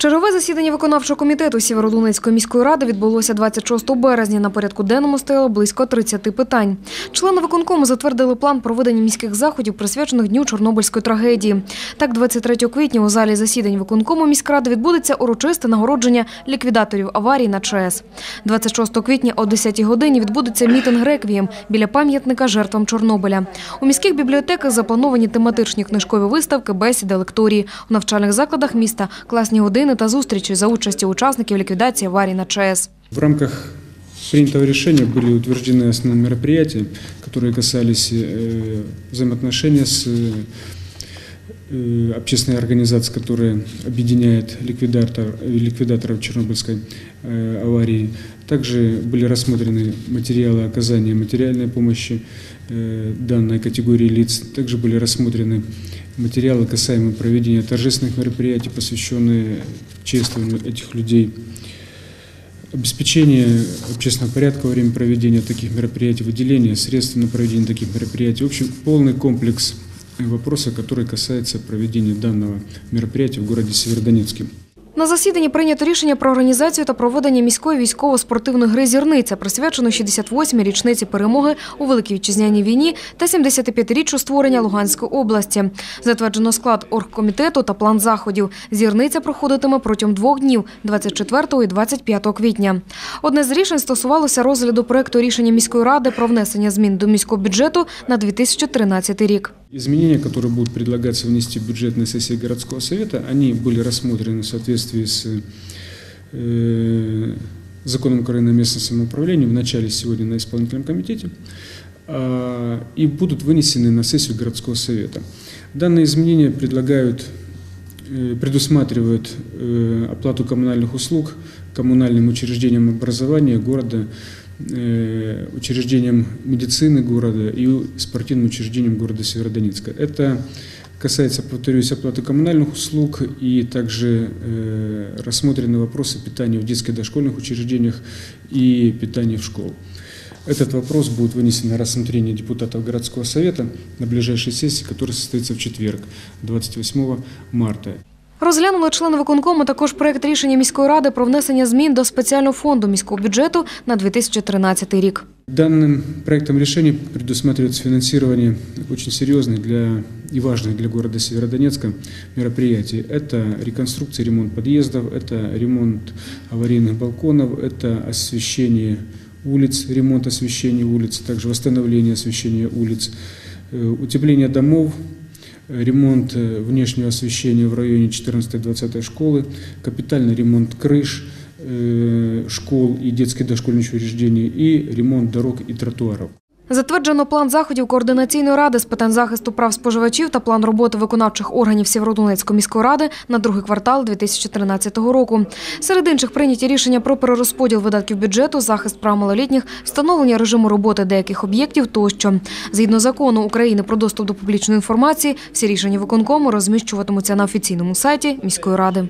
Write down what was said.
Чергове засідання виконавчого комітету Сєвєродонецької міської ради відбулося 26 березня. На порядку денному стояло близько 30 питань. Члени виконкому затвердили план проведення міських заходів, присвячених дню Чорнобильської трагедії. Так, 23 квітня у залі засідань виконкому міськради відбудеться урочисте нагородження ліквідаторів аварії на ЧАЕС. 26 квітня о 10 годині відбудеться мітинг реквієм біля пам'ятника жертвам Чорнобиля. У міських бібліотеках заплановані тематичні книжкові виставки, бесіди, лекторії. У навчальних закладах міста класні години та зустрічі за участі учасників ліквідації аварії на ЧАЕС. В рамках принятого решения были утверждены основные мероприятия, которые касались э, взаимоотношения с э, общественной организацией, которая объединяет ликвидатор, ликвидаторов Чернобыльской э, аварии. также были рассмотрены материалы оказания материальной помощи э, данной категории лиц. Также были рассмотрены материалы, касаемые проведения торжественных мероприятий, посвященные чествованию этих людей обеспечение общественного порядка во время проведения таких мероприятий, выделение средств на проведение таких мероприятий. В общем, полный комплекс вопросов, который касается проведения данного мероприятия в городе Северодонецке. На засіданні прийнято рішення про організацію та проведення міської військово-спортивної гри «Зірниця», присвячено 68-й річниці перемоги у Великій Вітчизняній війні та 75-річчю створення Луганської області. Затверджено склад оргкомітету та план заходів. «Зірниця» проходитиме протягом двох днів – 24 і 25 квітня. Одне з рішень стосувалося розгляду проекту рішення міської ради про внесення змін до міського бюджету на 2013 рік. Изменения, которые будут предлагаться внести в бюджетной сессии городского совета, они были рассмотрены в соответствии с э, законом Украины о местном самоуправлении в начале сегодня на исполнительном комитете э, и будут вынесены на сессию городского совета. Данные изменения предлагают, э, предусматривают э, оплату коммунальных услуг коммунальным учреждениям образования города э, учреждениям медицины города и спортивным учреждениям города Северодонецка. Это касается, повторюсь, оплаты коммунальных услуг и также э, рассмотрены вопросы питания в детских дошкольных учреждениях и питания в школах. Этот вопрос будет вынесен на рассмотрение депутатов городского совета на ближайшей сессии, которая состоится в четверг, 28 марта. Розглянули члени виконкому також проект рішення міської ради про внесення змін до спеціального фонду міського бюджету на 2013 рік. Данным проектом решения предусматривается финансирование очень серьезных для, и важных для города Северодонецка мероприятий. Это реконструкция, ремонт подъездов, это ремонт аварийных балконов, это освещение улиц, ремонт освещения улиц, также восстановление освещения улиц, э, утепление домов, э, ремонт э, внешнего освещения в районе 14-20 школы, капитальный ремонт крыш, э, школ и детских дошкольных учреждений и ремонт дорог и тротуаров. Затверджено план заходів координаційної ради з питань захисту прав споживачів та план роботи виконавчих органів Сєвєродонецької міської ради на другий квартал 2013 року. Серед інших прийняті рішення про перерозподіл видатків бюджету, захист прав малолітніх, встановлення режиму роботи деяких об'єктів тощо. Згідно закону України про доступ до публічної інформації, всі рішення виконкому розміщуватимуться на офіційному сайті міської ради.